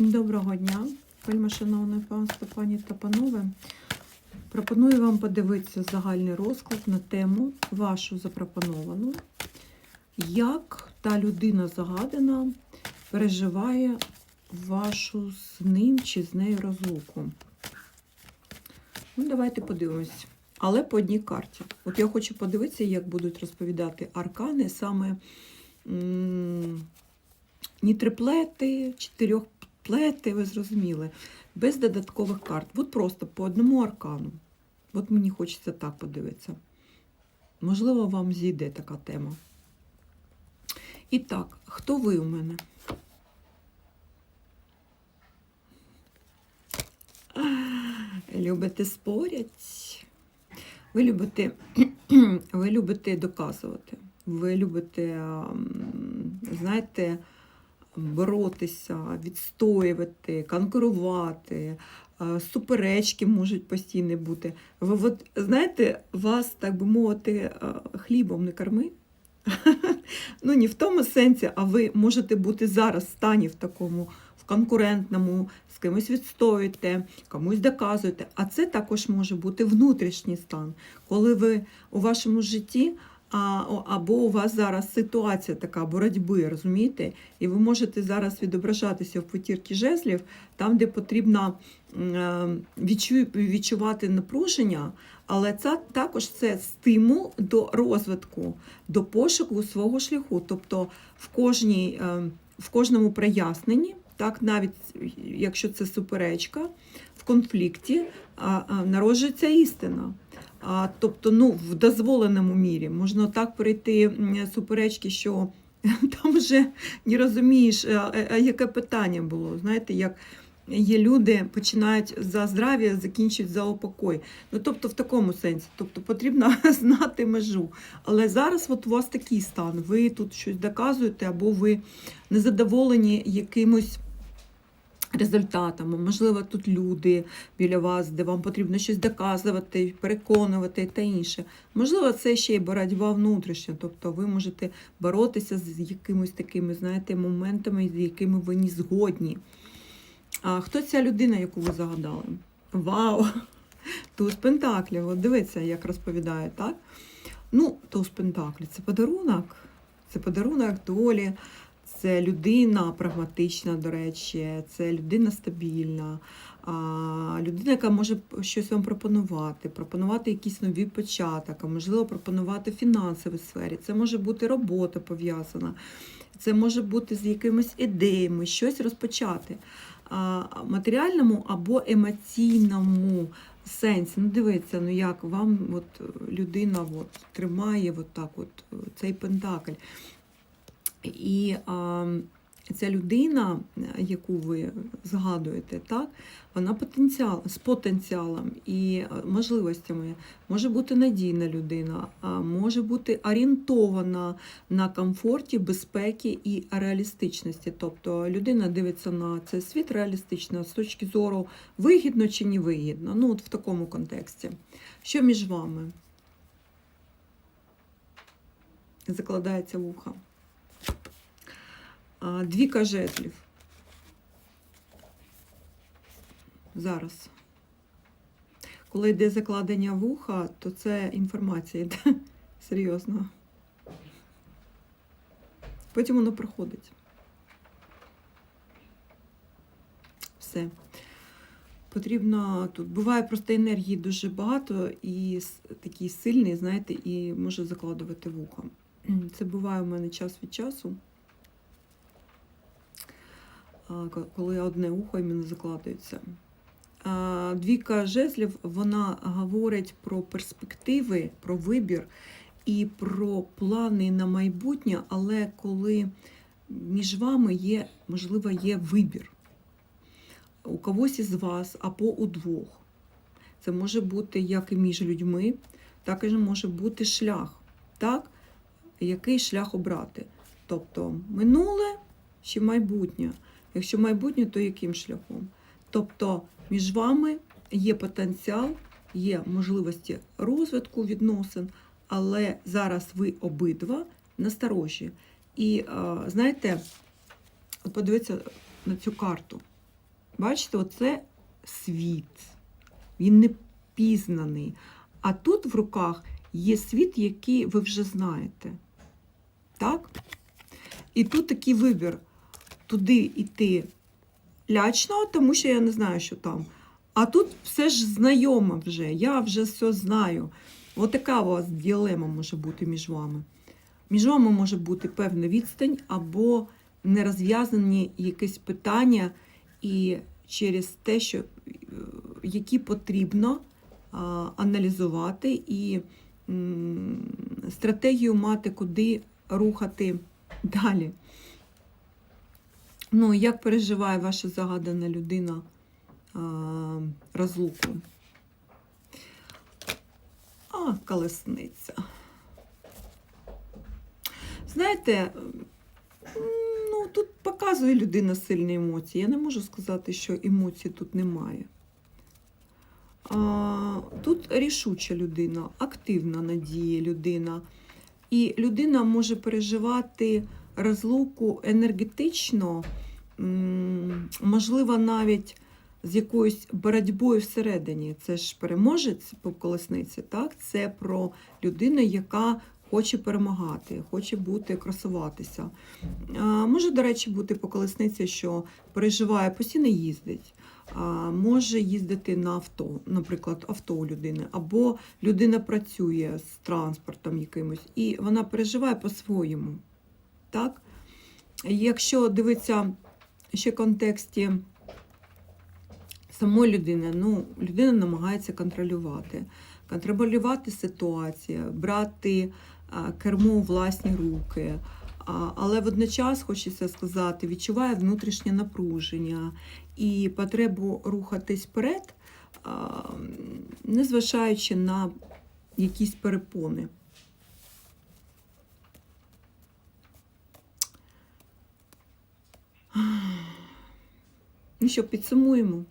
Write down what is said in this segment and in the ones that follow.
Доброго дня, вельми шановне панство, пані та панове. Пропоную вам подивитися загальний розклад на тему вашу запропоновану, як та людина загадана переживає вашу з ним чи з нею розлуку. Ну, давайте подивимось. Але по одній карті. От я хочу подивитися, як будуть розповідати аркани саме м, ні триплети, чотирьохплети, ви зрозуміли, без додаткових карт. От просто по одному аркану. От мені хочеться так подивитися. Можливо, вам зійде така тема. І так, хто ви у мене? Любите спорять? Ви любите, ви любите доказувати. Ви любите, знаєте, боротися, відстоювати, конкурувати, е, суперечки можуть постійно бути. Ви от, знаєте, вас, так би мовити, е, хлібом не корми. Ну, не в тому сенсі, а ви можете бути зараз в стані в такому, в конкурентному, з кимось відстоюєте, комусь доказуєте. А це також може бути внутрішній стан, коли ви у вашому житті. А, або у вас зараз ситуація така боротьби, розумієте? І ви можете зараз відображатися в потірки жезлів, там, де потрібно е, відчу, відчувати напруження, але це також це стимул до розвитку, до пошуку свого шляху. Тобто в кожній, е, в кожному проясненні, так, навіть якщо це суперечка, в конфлікті а, а, народжується істина. А, тобто, ну, в дозволеному мірі можна так перейти суперечки, що там вже не розумієш, а, а- яке питання було. Знаєте, як є люди, починають за здрав'я, закінчують за упокой. Ну, тобто, в такому сенсі. Тобто потрібно знати межу. Але зараз от у вас такий стан. Ви тут щось доказуєте, або ви незадоволені якимось результатами. Можливо, тут люди біля вас, де вам потрібно щось доказувати, переконувати та інше. Можливо, це ще й боротьба внутрішня, тобто ви можете боротися з якимись такими, знаєте, моментами, з якими ви не згодні. А хто ця людина, яку ви загадали? Вау! Туз Пентаклів. От дивіться, як розповідає, так? Ну, туз Пентаклів це подарунок. Це подарунок долі, це людина прагматична, до речі, це людина стабільна, людина, яка може щось вам пропонувати, пропонувати якийсь новий початок, а можливо, пропонувати в фінансовій сфері. Це може бути робота пов'язана, це може бути з якимись ідеями, щось розпочати. Матеріальному або емоційному сенсі. Ну, дивіться, ну як вам от, людина от, тримає от так от, цей пентакль. І а, ця людина, яку ви згадуєте, так, вона потенціал, з потенціалом і можливостями може бути надійна людина, може бути орієнтована на комфорті, безпеки і реалістичності. Тобто людина дивиться на цей світ реалістично з точки зору вигідно чи не вигідно. Ну, от в такому контексті. Що між вами? Закладається вуха. Двіка жезлів. Зараз. Коли йде закладення вуха, то це інформація йде серйозно. Потім воно проходить. Все. Потрібно тут. Буває просто енергії дуже багато і такий сильний, знаєте, і може закладувати вуха. Це буває у мене час від часу. Коли одне ухо іменно закладується. А, Двійка жезлів вона говорить про перспективи, про вибір і про плани на майбутнє, але коли між вами є, можливо, є вибір у когось із вас або у двох. Це може бути як і між людьми, так і може бути шлях. Так? Який шлях обрати? Тобто минуле чи майбутнє. Якщо майбутнє, то яким шляхом? Тобто між вами є потенціал, є можливості розвитку відносин, але зараз ви обидва насторожі. І е, знаєте, подивіться на цю карту. Бачите, оце світ. Він не пізнаний. А тут в руках є світ, який ви вже знаєте. Так? І тут такий вибір. Туди йти лячно, тому що я не знаю, що там. А тут все ж знайоме вже. Я вже все знаю. Отака у вас ділема може бути між вами. Між вами може бути певна відстань або нерозв'язані якісь питання, і через те, що, е, які потрібно а, аналізувати і м, стратегію мати, куди рухати далі. Ну, як переживає ваша загадана людина а, розлуку? А, колесниця. Знаєте, ну, тут показує людина сильні емоції. Я не можу сказати, що емоцій тут немає. А, тут рішуча людина, активна надія людина. І людина може переживати розлуку енергетично, можливо, навіть з якоюсь боротьбою всередині. Це ж переможець по колесниці, так? Це про людину, яка хоче перемагати, хоче бути, красуватися. Може, до речі, бути по колесниці, що переживає, постійно їздить. А, може їздити на авто, наприклад, авто у людини, або людина працює з транспортом якимось, і вона переживає по-своєму. Так? Якщо дивитися ще в контексті самої людини, ну, людина намагається контролювати. Контролювати ситуацію, брати кермо у власні руки. Але водночас, хочеться сказати, відчуває внутрішнє напруження і потребу рухатись вперед, незважаючи на якісь перепони. Що, підсумуємо.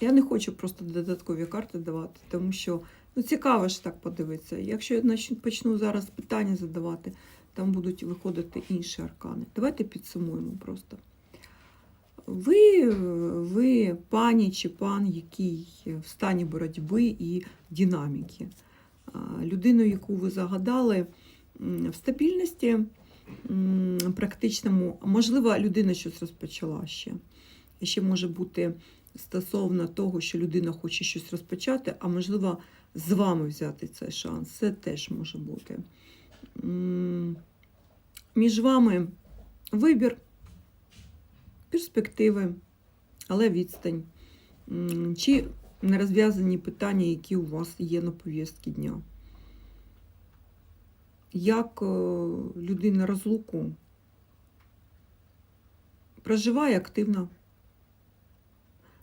Я не хочу просто додаткові карти давати, тому що ну, цікаво ж так подивитися. Якщо я почну зараз питання задавати, там будуть виходити інші аркани. Давайте підсумуємо просто. Ви, ви пані чи пан, який в стані боротьби і динаміки. Людину, яку ви загадали в стабільності, практичному, можливо, людина щось розпочала ще. Ще може бути стосовно того, що людина хоче щось розпочати, а можливо, з вами взяти цей шанс. Це теж може бути. Між вами вибір, перспективи, але відстань. Чи нерозв'язані питання, які у вас є на повістці дня. Як е, людина розлуку проживає активно,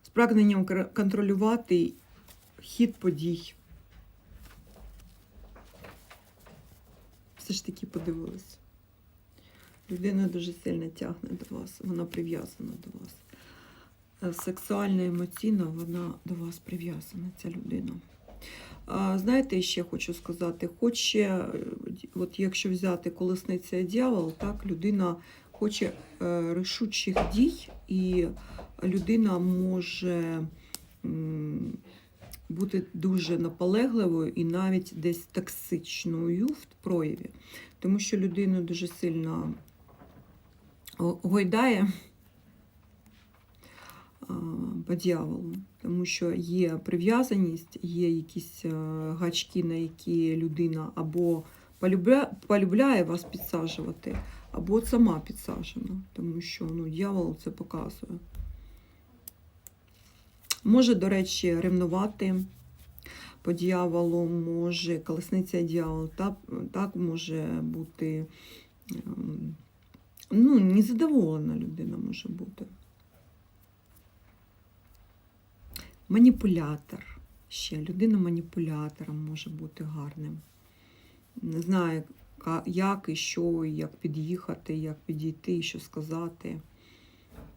з прагненням контролювати хід подій. Все ж таки подивилась. Людина дуже сильно тягне до вас, вона прив'язана до вас. Е, Сексуально, емоційно вона до вас прив'язана, ця людина. Знаєте, ще хочу сказати, хоче, е, от якщо взяти колесниця дьявол, так, людина хоче е, рішучих дій, і людина може бути дуже наполегливою і навіть десь токсичною в прояві, тому що людину дуже сильно гойдає по дьяволу, тому що є прив'язаність, є якісь е, гачки, на які людина або полюбля, полюбляє вас підсаджувати, або сама підсаджена, тому що ну, дьявол це показує. Може, до речі, ревнувати по дьяволу, може колесниця дьявол, так, так може бути. ем, Ну, незадоволена людина може бути. Маніпулятор. Ще людина маніпулятором може бути гарним. Не знає, як і що, як під'їхати, як підійти, і що сказати.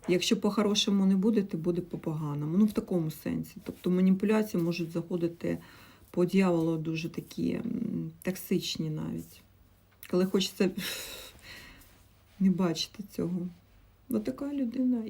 Якщо по-хорошому не будете, буде по-поганому. Ну, в такому сенсі. Тобто маніпуляції можуть заходити по дьяволу дуже такі токсичні навіть. Коли хочеться не бачити цього. Ось людина.